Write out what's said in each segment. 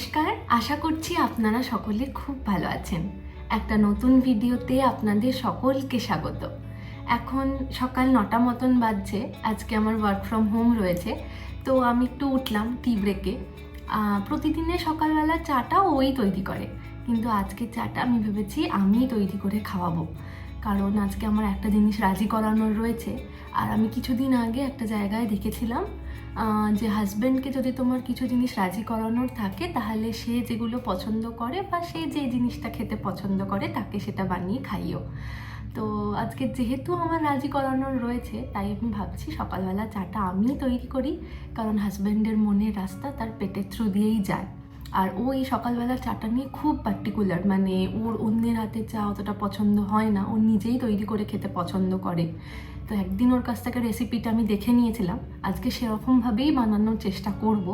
নমস্কার। আশা করছি আপনারা সকলে খুব ভালো আছেন। একটা নতুন ভিডিওতে আপনাদের সকলকে স্বাগত। এখন সকাল নটা মতন বাজছে, আজকে আমার ওয়ার্ক ফ্রম হোম রয়েছে। তো আমি একটু উঠলাম টি ব্রেকে প্রতিদিনের সকালবেলা চাটা ওই তৈরি করে। কিন্তু আজকে চাটা আমি ভেবেছি আমি তৈরি করে খাওয়াবো। কারণ আজকে আমার একটা জিনিস রাজি করানোর রয়েছে। আর আমি কিছুদিন আগে একটা জায়গায় দেখেছিলাম যে হাজব্যান্ডকে যদি তোমার কিছু জিনিস রাজি করানোর থাকে, তাহলে সে যেগুলো পছন্দ করে বা সে যে জিনিসটা খেতে পছন্দ করে, তাকে সেটা বানিয়ে খাইও। তো আজকে যেহেতু আমার রাজি করানোর রয়েছে, তাই আমি ভাবছি সকালবেলা চাটা আমি তৈরি করি, কারণ হাজব্যান্ডের মনের রাস্তা তার পেটের থ্রু দিয়েই যায়। আর ও এই সকালবেলা চাটা নিয়ে খুব পার্টিকুলার মানে ওর অন্যের হাতে চা অতটা পছন্দ হয় না, ও নিজেই তৈরি করে খেতে পছন্দ করে। তো একদিন ওর কাছ থেকে রেসিপিটা আমি দেখে নিয়েছিলাম, আজকে সেরকমভাবেই বানানোর চেষ্টা করব।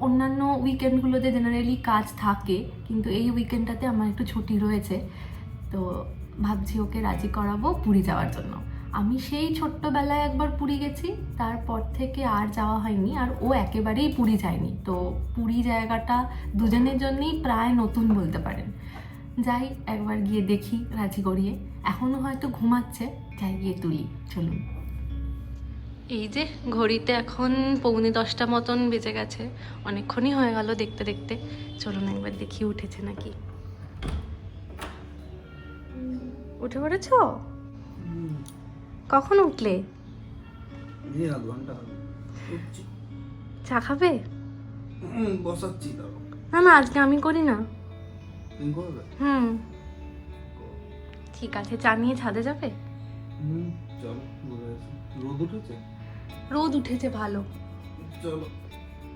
অন্যান্য উইকেন্ডগুলোতে জেনারেলি কাজ থাকে, কিন্তু এই উইকেন্ডটাতে আমার একটু ছুটি রয়েছে, তো ভাবছি ওকে রাজি করাবো পুরী যাওয়ার জন্য। আমি সেই ছোট্টবেলায় একবার পুরী গেছি, তারপর থেকে আর যাওয়া হয়নি, আর ও একেবারেই পুরী যায়নি। তো পুরী জায়গাটা দুজনের জন্যই প্রায় নতুন বলতে পারেন। যাই, একবার গিয়ে দেখি রাজি করিয়ে এখনও হয়তো ঘুমাচ্ছে, যাই গিয়ে তুলি, চলুন। এই যে, ঘড়িতে এখন পৌনে দশটা মতন বেজে গেছে, অনেকক্ষণই হয়ে গেল দেখতে দেখতে। চলুন একবার দেখি উঠেছে নাকি। উঠে পড়েছ? কখন উঠলে? চা খাবে? বসাচ্ছি না না আজকে আমি করি না। হুম। ঠিক আছে চা নিয়ে ছাদে যাবে? রোদ উঠেছে? রোদ উঠেছে ভালো। চলো।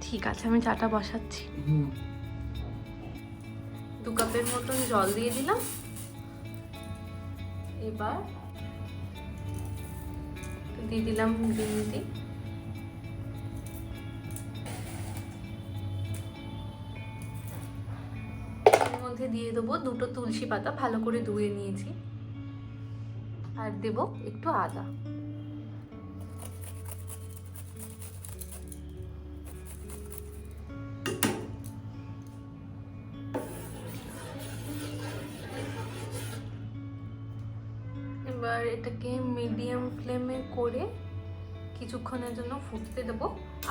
ঠিক আছে আমি চাটা বসাচ্ছি। দু কাপের মতন জল দিয়ে দিলাম। এবার দিয়ে দিলাম বিনতি মধ্যে দিয়ে দেবো দুটো তুলসী পাতা, ভালো করে ধুয়ে নিয়েছি। আর দেব একটু আদা। এটাকে মিডিয়াম ফ্লেমে করে কিছুক্ষণের জন্য ফুটতে দেবো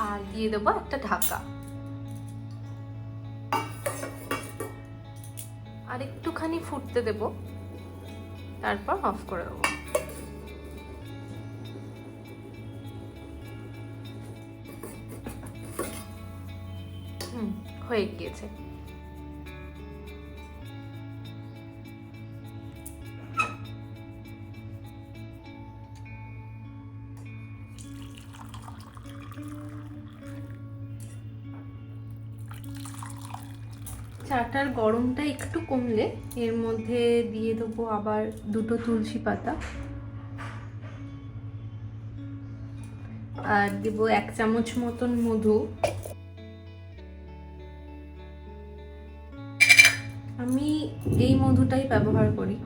আর দিয়ে দেবো একটা ঢাকা। আর একটুখানি ফুটতে দেবো, তারপর অফ করে দেবো। হুম, হয়ে গিয়েছে। গরমটা একটু কমলে এর মধ্যে দিয়ে দেবো আবার দুটো তুলসী পাতা। আর দেব এক চামচ মতন মধু। আমি এই মধুটাই ব্যবহার করি।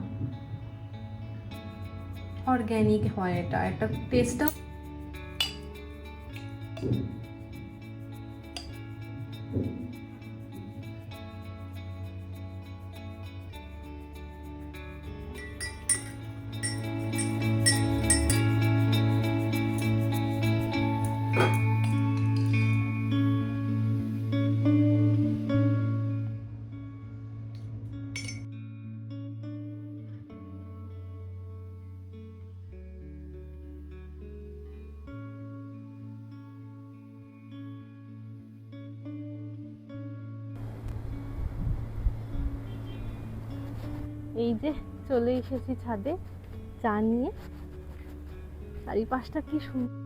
অর্গ্যানিক হয় এটা একটা টেস্টটা এই যে চলে এসেছি ছাদে চা নিয়ে। চারিপাশটা কি সুন্দর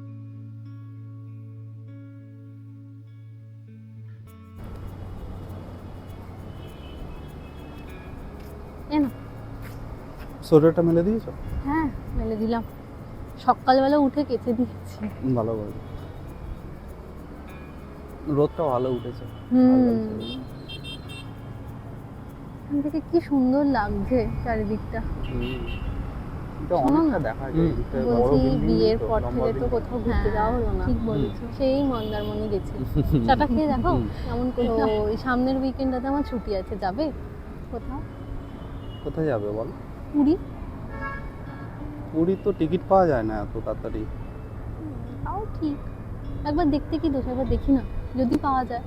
এনো। সোয়েটারটা মেলে দিয়েছ? হ্যাঁ মেলে দিলাম। সকালবেলা উঠে কেচে দিয়েছি। ভালো করে। রোদটা ভালো উঠেছে। হুম। এখান থেকে কি সুন্দর লাগছে চারিদিকটা। বলছি বিয়ের পর থেকে তো কোথাও ঘুরতে যাওয়া হলো না। ঠিক বলেছ। সেই মন্দারমণি গেছি। চাটা খেয়ে দেখো হুম। কেমন করে তো। এই সামনের উইকেন্ডটাতে আমার ছুটি আছে। যাবে কোথাও? কোথায় যাবে বল? পুরী। পুরী তো টিকিট পাওয়া যায় না এত তাড়াতাড়ি। তাও ঠিক। একবার দেখতে কি দোষ? একবার দেখি না। যদি পাওয়া যায়।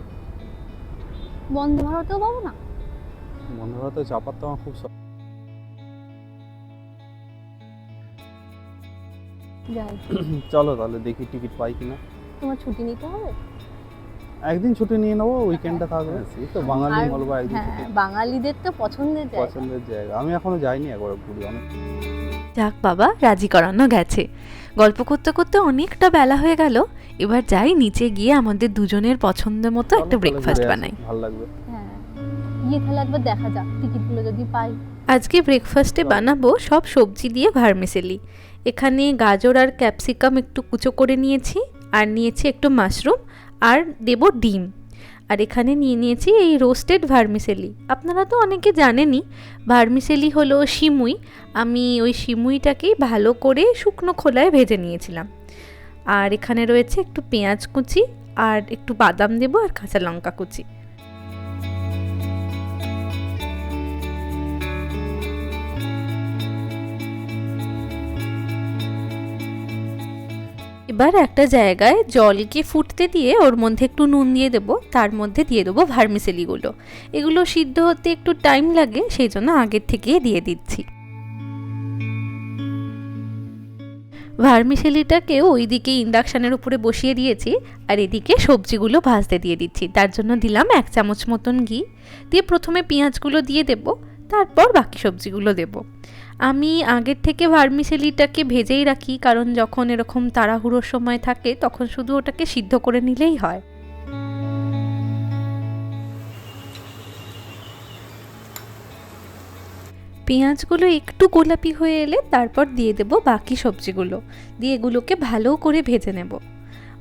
বন্ধ ভারতেও পাবো না? বন্ধু ভারতে চাপার তো আমার খুব শখ। চলো তাহলে দেখি টিকিট পাই কিনা। তোমার ছুটি নিতে হবে? একদিন ছুটি নিয়ে নেব উইকেন্ডটা থাকবে। এই তো বাঙালি বলব একদিন হ্যাঁ বাঙালিদের তো পছন্দের জায়গা। পছন্দের জায়গা। আমি এখনও যাইনি একবার পুরী অনেক যাক বাবা রাজি করানো গেছে। গল্প করতে করতে অনেকটা বেলা হয়ে গেল। এবার যাই নিচে গিয়ে আমাদের দুজনের পছন্দের মতো একটা ব্রেকফাস্ট বানাই। ভালো লাগবে। হ্যাঁ। গিয়ে তাহলে একবার দেখা যাক, টিকিটগুলো যদি পাই। আজকে ব্রেকফাস্টে বানাবো সব সবজি দিয়ে ভার্মিসেলি এখানে গাজর আর ক্যাপসিকাম একটু কুচো করে নিয়েছি, আর নিয়েছি একটু মাশরুম আর দেব ডিম। আর এখানে নিয়ে নিয়েছি এই রোস্টেড ভার্মিসেলি আপনারা তো অনেকে জানেনই ভার্মিসেলি হলো শিমুই। আমি ওই সিমুইটাকেই ভালো করে শুকনো খোলায় ভেজে নিয়েছিলাম। আর এখানে রয়েছে একটু পেঁয়াজ কুচি, আর একটু বাদাম দেবো আর কাঁচা লঙ্কা কুচি। এবার একটা জায়গায় জলকে ফুটতে দিয়ে ওর মধ্যে একটু নুন দিয়ে দেবো, তার মধ্যে দিয়ে দেবো ভার্মিসেলিগুলো। এগুলো সিদ্ধ হতে একটু টাইম লাগে, সেই জন্য আগের থেকেই দিয়ে দিচ্ছি। ভার্মিসেলিটাকেও ওইদিকে ইন্ডাকশানের উপরে বসিয়ে দিয়েছি, আর এদিকে সবজিগুলো ভাজতে দিয়ে দিচ্ছি। তার জন্য দিলাম এক চামচ মতন ঘি। দিয়ে প্রথমে পেঁয়াজগুলো দিয়ে দেব। তারপর বাকি সবজিগুলো দেব। আমি আগের থেকে ভার্মিসেলিটাকে ভেজেই রাখি, কারণ যখন এরকম তাড়াহুড়োর সময় থাকে, তখন শুধু ওটাকে সিদ্ধ করে নিলেই হয়। পেঁয়াজগুলো একটু গোলাপি হয়ে এলে তারপর দিয়ে দেব বাকি সবজিগুলো। দিয়ে এগুলোকে ভালো করে ভেজে নেব।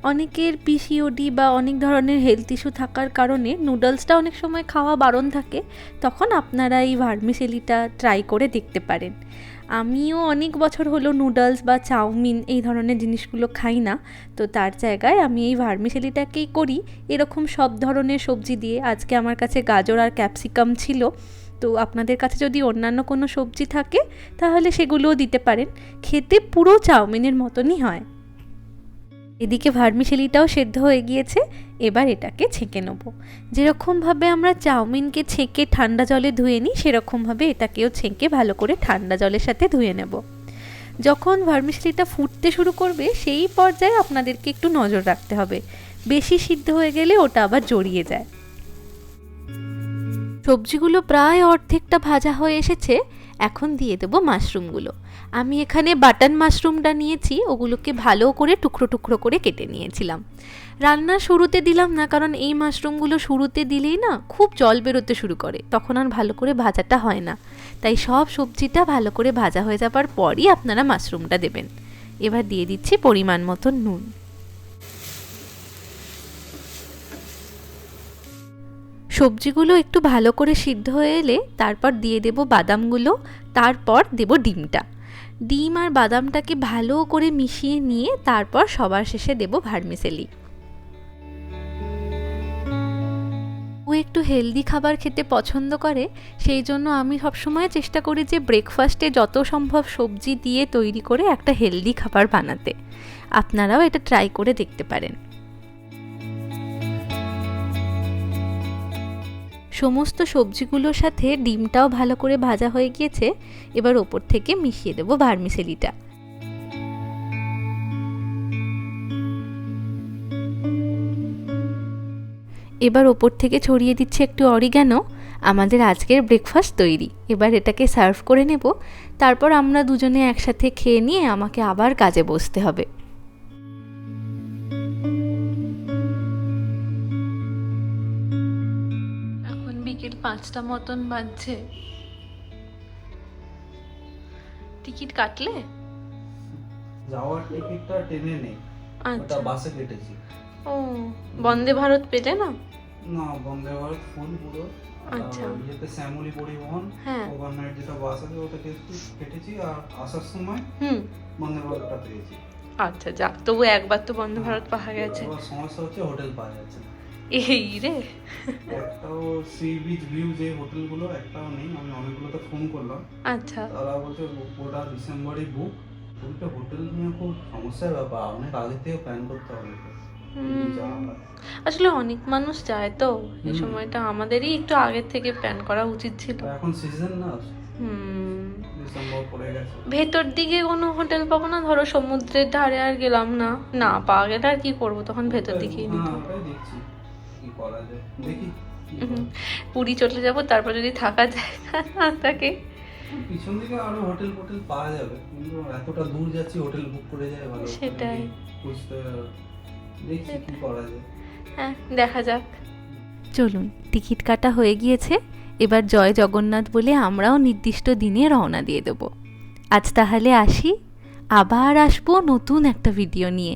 অনেকের পিসিওডি বা অনেক ধরনের হেলথ ইস্যু থাকার কারণে নুডলসটা অনেক সময় খাওয়া বারণ থাকে, তখন আপনারা এই ভার্মিসেলিটা ট্রাই করে দেখতে পারেন। আমিও অনেক বছর হলো নুডলস বা চাউমিন এই ধরনের জিনিসগুলো খাই না, তো তার জায়গায় আমি এই ভার্মিসেলিটাকেই করি। এরকম সব ধরনের সবজি দিয়ে, আজকে আমার কাছে গাজর আর ক্যাপসিকাম ছিল, তো আপনাদের কাছে যদি অন্যান্য কোনো সবজি থাকে, তাহলে সেগুলোও দিতে পারেন। খেতে পুরো চাউমিনের মতনই হয়। এদিকে ভার্মিসেলিটাও সেদ্ধ হয়ে গিয়েছে, এবার এটাকে ছেঁকে নেব। যেরকমভাবে আমরা চাউমিনকে ছেঁকে ঠান্ডা জলে ধুয়ে নিই, সেরকমভাবে এটাকেও ছেঁকে ভালো করে ঠান্ডা জলের সাথে ধুয়ে নেব। যখন ভার্মিসেলিটা ফুটতে শুরু করবে, সেই পর্যায়ে আপনাদেরকে একটু নজর রাখতে হবে। বেশি সিদ্ধ হয়ে গেলে ওটা আবার জড়িয়ে যায়। সবজিগুলো প্রায় অর্ধেকটা ভাজা হয়ে এসেছে। এখন দিয়ে দেবো মাশরুমগুলো। আমি এখানে বাটন মাশরুমটা নিয়েছি, ওগুলোকে ভালো করে টুকরো টুকরো করে কেটে নিয়েছিলাম। রান্না শুরুতে দিলাম না, কারণ এই মাশরুমগুলো শুরুতে দিলেই না খুব জল বেরোতে শুরু করে, তখন আর ভালো করে ভাজাটা হয় না। তাই সব সবজিটা ভালো করে ভাজা হয়ে যাবার পরই আপনারা মাশরুমটা দেবেন। এবার দিয়ে দিচ্ছি পরিমাণ মতো নুন। সবজিগুলো একটু ভালো করে সিদ্ধ হয়ে এলে তারপর দিয়ে দেব বাদামগুলো, তারপর দেব ডিমটা। ডিম আর বাদামটাকে ভালো করে মিশিয়ে নিয়ে তারপর সবার শেষে দেব ভার্মিসেলি। ও একটু হেলদি খাবার খেতে পছন্দ করে, সেই জন্য আমি সবসময় চেষ্টা করি যে ব্রেকফাস্টে যত সম্ভব সবজি দিয়ে তৈরি করে একটা হেলদি খাবার বানাতে। আপনারাও এটা ট্রাই করে দেখতে পারেন। সমস্ত সবজিগুলোর সাথে ডিমটাও ভালো করে ভাজা হয়ে গিয়েছে, এবার ওপর থেকে মিশিয়ে দেবো ভার্মিসেলিটা। এবার ওপর থেকে ছড়িয়ে দিচ্ছে একটু অরিগ্যানো আমাদের আজকের ব্রেকফাস্ট তৈরি। এবার এটাকে সার্ভ করে নেব, তারপর আমরা দুজনে একসাথে খেয়ে নিয়ে আমাকে আবার কাজে বসতে হবে। পাঁচটা মতন বাজছে। টিকিট কাটলে? যাওয়ার টিকিটটা ট্রেনে নেই ওটা আচ্ছা। বাসে কেটেছি। ও বন্দে ভারত পেলে না? না বন্দে ভারত ফুল পুরো। আচ্ছা। ইয়েতে শ্যামলী পরিবহন হ্যাঁ। ওভারনাইট যেটা বাস আছে একটু কেটেছি আর আসার সময় হুম। বন্দে ভারতটা পেয়েছি। আচ্ছা যাক তবু একবার তো বন্দে ভারত পাওয়া গেছে। সমস্যা হচ্ছে হোটেল পাওয়া যাচ্ছে না। এই রে একটাও সি বিচ ভিউ যে হোটেলগুলো একটাও নেই। আমি অনেকগুলোতে ফোন করলাম। আচ্ছা। তারা বলছে ওটা ডিসেম্বরই বুক ওইটা হোটেল নিয়ে খুব সমস্যার ব্যাপার। অনেক আগে থেকে প্ল্যান করতে হবে হয়। আসলে অনেক মানুষ যায় তো। এই সময়টা আমাদেরই একটু আগের থেকে প্ল্যান করা উচিত ছিল। এখন সিজন না? ডিসেম্বর ভেতর দিকে কোনো হোটেল পাবো না। ধরো সমুদ্রের ধারে আর গেলাম না। না পাওয়া গেলে আর কি করব? তখন ভেতর দিকেই নিতে হ্যাঁ কি করা যায়? দেখি পুরী চলে যাব তারপর যদি থাকা যায় না থাকে পিছন দিকে আরও হোটেল ফোটেল পাওয়া যাবে। কিন্তু এতটা দূর যাচ্ছি হোটেল বুক করে যায় ভালো সেটাই। বুঝতে হবে। কি করা যায়। হ্যাঁ দেখা যাক। চলুন টিকিট কাটা হয়ে গিয়েছে। এবার জয় জগন্নাথ বলে আমরাও নির্দিষ্ট দিনে রওনা দিয়ে দেবো। আজ তাহলে আসি। আবার আসব নতুন একটা ভিডিও নিয়ে।